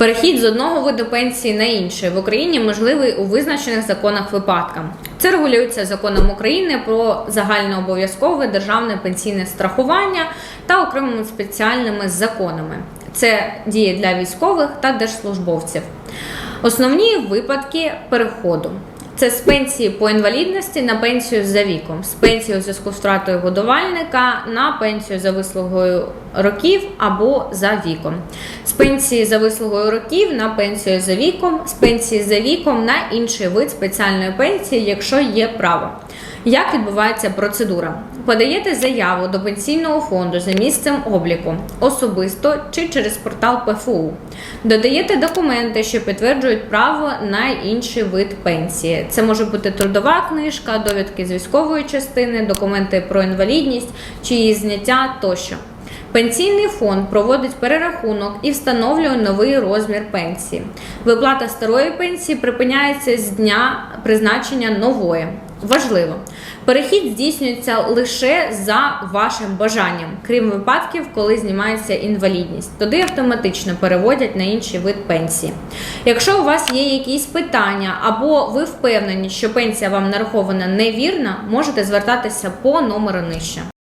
Перехід з одного виду пенсії на інший в Україні можливий у визначених законах випадках. Це регулюється законом України про загальнообов'язкове державне пенсійне страхування та окремими спеціальними законами. Це діє для військових та держслужбовців. Основні випадки переходу. Це з пенсії по інвалідності на пенсію за віком, з пенсії у зв'язку з втратою годувальника на пенсію за вислугою років або за віком, з пенсії за вислугою років на пенсію за віком, з пенсії за віком на інший вид спеціальної пенсії, якщо є право. Як відбувається процедура? Подаєте заяву до пенсійного фонду за місцем обліку особисто чи через портал ПФУ. Додаєте документи, що підтверджують право на інший вид пенсії. Це може бути трудова книжка, довідки з військової частини, документи про інвалідність чи її зняття тощо. Пенсійний фонд проводить перерахунок і встановлює новий розмір пенсії. Виплата старої пенсії припиняється з дня призначення нової. Важливо, перехід здійснюється лише за вашим бажанням, крім випадків, коли знімається інвалідність. Тоді автоматично переводять на інший вид пенсії. Якщо у вас є якісь питання або ви впевнені, що пенсія вам нарахована невірна, можете звертатися по номеру нижче.